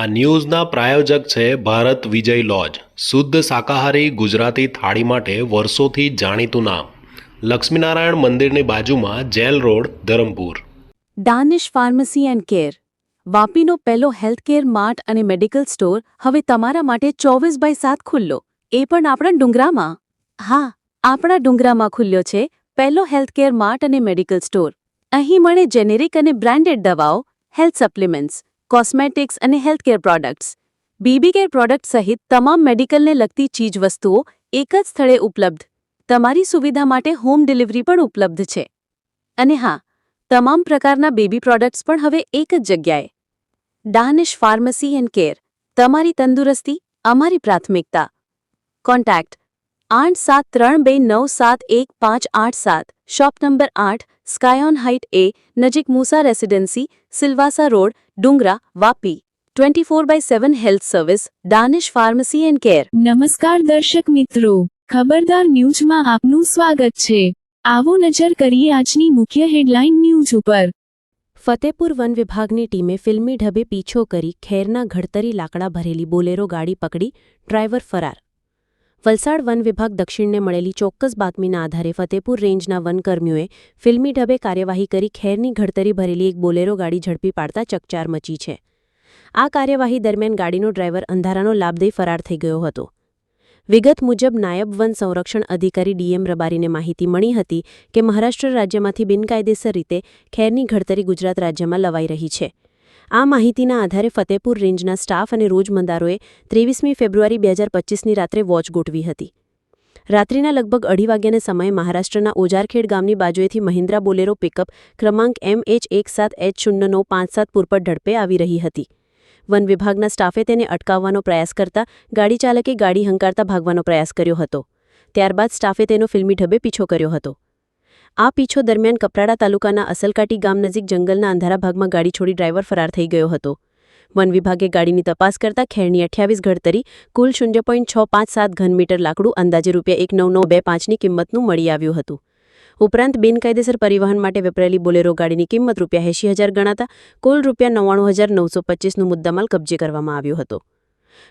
આ ન્યૂઝના પ્રાયોજક છે ભારત વિજય લોજ. શુદ્ધ શાકાહારી ગુજરાતી થાળી માટે વર્ષોથી જાણીતું નામ. લક્ષ્મીનારાયણ મંદિરની બાજુમાં jail road, Dharampur. Danish pharmacy and care. વાપીનો પહેલો હેલ્થકેર માર્ટ અને મેડિકલ સ્ટોર હવે તમારા માટે ચોવીસ બાય સાત ખુલ્લો. એ પણ આપણા ડુંગરામાં? હા, આપણા ડુંગરામાં ખુલ્યો છે પહેલો હેલ્થકેર માર્ટ અને મેડિકલ સ્ટોર. અહીં મળે જેનેરિક અને બ્રાન્ડેડ દવાઓ, હેલ્થ સપ્લિમેન્ટ્સ કોસ્મેટિક્સ અને healthcare products. Baby care product સહિત તમામ મેડિકલને લગતી ચીજવસ્તુઓ એક જ સ્થળે ઉપલબ્ધ. તમારી સુવિધા માટે હોમ ડિલિવરી પણ ઉપલબ્ધ છે. અને હા, તમામ પ્રકારના બેબી પ્રોડક્ટ્સ પણ હવે એક જ જગ્યાએ. Danish pharmacy and care. તમારી તંદુરસ્તી, અમારી પ્રાથમિકતા. કોન્ટેક્ટ આઠ સાત ત્રણ બે નવ સાત એક પાંચ આઠ સાત. શોપ નંબર આઠ સ્કાયોન હાઇટ એ નજીક મૂસા residency Silvassa road Dungra Vapi. Twenty four by seven health service Danish pharmacy and care. નમસ્કાર દર્શક મિત્રો ખબરદાર ન્યૂઝમાં આપનું સ્વાગત છે. આવો નજર કરીએ આજની મુખ્ય હેડલાઇન ન્યૂઝ ઉપર. ફતેપુર વન વિભાગની ટીમે ફિલ્મી ઢબે પીછો કરી ખેરના ઘડતરી લાકડા ભરેલી બોલેરો ગાડી પકડી ડ્રાઈવર ફરાર. વલસાડ વન વિભાગ દક્ષિણને મળેલી ચોક્કસ બાતમીના આધારે ફતેપુર રેન્જના વનકર્મીઓએ ફિલ્મી ઢબે કાર્યવાહી કરી ખેરની ઘડતરી ભરેલી એક બોલેરો ગાડી ઝડપી પાડતા ચકચાર મચી છે. આ કાર્યવાહી દરમિયાન ગાડીનો ડ્રાઈવર અંધારાનો લાભ દઈ ફરાર થઈ ગયો હતો. વિગત મુજબ નાયબ વન સંરક્ષણ અધિકારી ડીએમ રબારીને માહિતી મળી હતી કે મહારાષ્ટ્ર રાજ્યમાંથી બિનકાયદેસર રીતે ખેરની ઘડતરી ગુજરાત રાજ્યમાં લવાઈ રહી છે. આ માહિતીના આધારે ફતેપુર રેન્જના સ્ટાફ અને રોજમંદારોએ ત્રેવીસમી ફેબ્રુઆરી બે હજાર પચીસની રાત્રે વોચ ગોઠવી હતી. રાત્રિના લગભગ અઢી વાગ્યાના સમયે મહારાષ્ટ્રના ઓજારખેડ ગામની બાજુએથી મહિન્દ્રા બોલેરો પિકઅપ ક્રમાંક એમ એચ એક સાત એચ શૂન્ય નવ પાંચ સાત પૂરપટ ઝડપે આવી રહી હતી. વન વિભાગના સ્ટાફે તેને અટકાવવાનો પ્રયાસ કરતા ગાડી ચાલકે ગાડી હંકારતા ભાગવાનો પ્રયાસ કર્યો હતો. ત્યારબાદ સ્ટાફે તેનો ફિલ્મી ઢબે પીછો કર્યો હતો. આ પીછો દરમિયાન કપરાડા તાલુકાના અસલકાટી ગામ નજીક જંગલના અંધારા ભાગમાં ગાડી છોડી ડ્રાઈવર ફરાર થઈ ગયો હતો. વન વિભાગે ગાડીની તપાસ કરતા ખેરની અઠ્યાવીસ ઘડતરી, કુલ શૂન્ય પોઈન્ટ છ પાંચ સાત ઘનમીટર લાકડું, અંદાજે રૂપિયા એક નવ નવ બે પાંચની કિંમતનું મળી આવ્યું હતું. ઉપરાંત બિનકાયદેસર પરિવહન માટે વપરાયેલી બોલેરો ગાડીની કિંમત રૂપિયા એંશી હજાર ગણાતા, કુલ રૂપિયા નવ્વાણું હજાર નવસો પચીસનું મુદ્દામાલ કબજે કરવામાં આવ્યો હતો.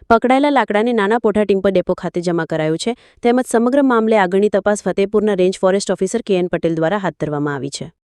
પકડાયેલા લાકડાને નાના પોઠા ટિમ્પર ડેપો ખાતે જમા કરાયું છે. તેમજ સમગ્ર મામલે આગળની તપાસ ફતેપુરના range forest officer K N Patel દ્વારા હાથ ધરવામાં આવી છે.